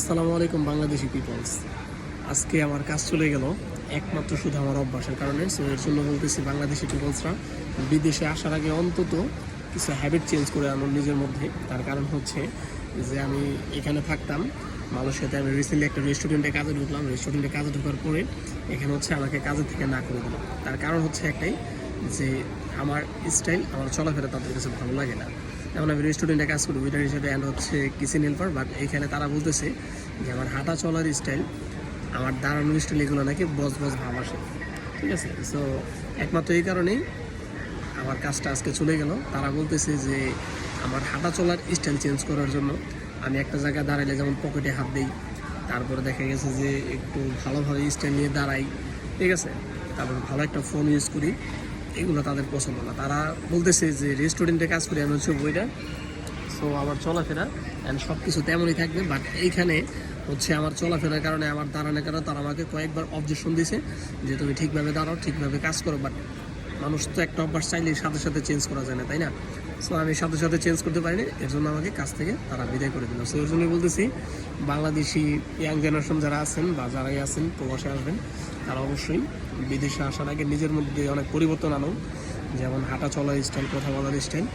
আসসালামু আলাইকুম, বাংলাদেশি পিপলস। আজকে আমার কাজ চলে গেল একমাত্র শুধু আমার অভ্যাসের কারণে। সো এর জন্য বলতেছি বাংলাদেশি পিপলসরা বিদেশে আসার আগে অন্তত কিছু হ্যাবিট চেঞ্জ করে আনুন নিজের মধ্যে। তার কারণ হচ্ছে যে আমি এখানে থাকতাম, মালয়েশিয়াতে আমি রিসেন্টলি একটা রেস্টুরেন্টে কাজে ঢুকলাম। রেস্টুরেন্টে কাজে ঢোকার পরে এখানে হচ্ছে আমাকে কাজের থেকে না করে দিল। তার কারণ হচ্ছে একটাই যে আমার স্টাইল আমার চলাফেরা তাদের কাছে ভালো লাগে না। যেমন আমি রেস্টুরেন্টে কাজ করি ওয়েটার হিসেবে অ্যান্ড হচ্ছে কিচেন হেল্পার বাট এখানে তারা বলতেছে যে আমার হাঁটা চলার স্টাইল আমার দাঁড়ানোর স্টাইল এগুলো নাকি বস বস ভাব আসে। ঠিক আছে? সো একমাত্র এই কারণেই আমার কাজটা আজকে চলে গেল। তারা বলতেছে যে আমার হাঁটা চলার স্টাইল চেঞ্জ করার জন্য আমি একটা জায়গায় দাঁড়াইলে যেমন পকেটে হাত দিই, তারপরে দেখা গেছে যে একটু ভালোভাবে স্টাইল নিয়ে দাঁড়াই। ঠিক আছে? তারপর ভালো একটা ফোন ইউজ করি। এগুলো তাদের পছন্দ না। তারা বলতেছে যে রেস্টুরেন্টে কাজ করি, আমি হচ্ছে বইটা। সো আমার চলাফেরা অ্যান্ড সব কিছু তেমনই থাকবে বাট এইখানে হচ্ছে আমার চলাফেরার কারণে, আমার দাঁড়ানোর কারণে তারা আমাকে কয়েকবার অবজেকশন দিয়েছে যে তুমি ঠিকভাবে দাঁড়াও, ঠিকভাবে কাজ করো বাট মানুষ তো একটা অভ্যাস চাইলে সাথে সাথে চেঞ্জ করা যায় না, তাই না? সো আমি সাথে সাথে চেঞ্জ করতে পারিনি। এর জন্য আমাকে কাজ থেকে তারা বিদায় করে দিল। সো এর জন্যই বলতেছি, বাংলাদেশি ইয়াং জেনারেশন যারা আছেন বা যারাই আছেন, প্রবাসে আসবেন, তারা অবশ্যই বিদেশে আসার আগে নিজের মধ্যে অনেক পরিবর্তন আনো যেমন হাঁটা চলার স্টাইল কথা বলার স্টাইল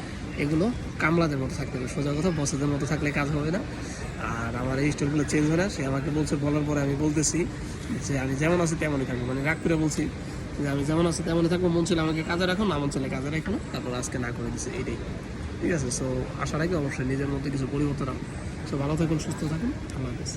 এগুলো কামলাদের মতো থাকতে হবে। সোজা কথা বসেদের মতো থাকলে কাজ হবে না। আর আমার এই স্টাইলগুলো চেঞ্জ হয় না। সে আমাকে বলছে, বলার পরে আমি বলতেছি যে, আমি যেমন আছি তেমনই থাকব। মানে রাগ করে বলছি আমি যেমন আছি তেমন থাকব, মন ছিল আমাকে কাজে রাখো না মন ছিল কাজে রাখো না তারপর আজকে না করে দিছে, এইটাই। ঠিক আছে? সো আশা রাখি অবশ্যই নিজের মধ্যে কিছু পরিবর্তন আনো সো ভালো থাকুন, সুস্থ থাকুন। আল্লাহ হাফিজ।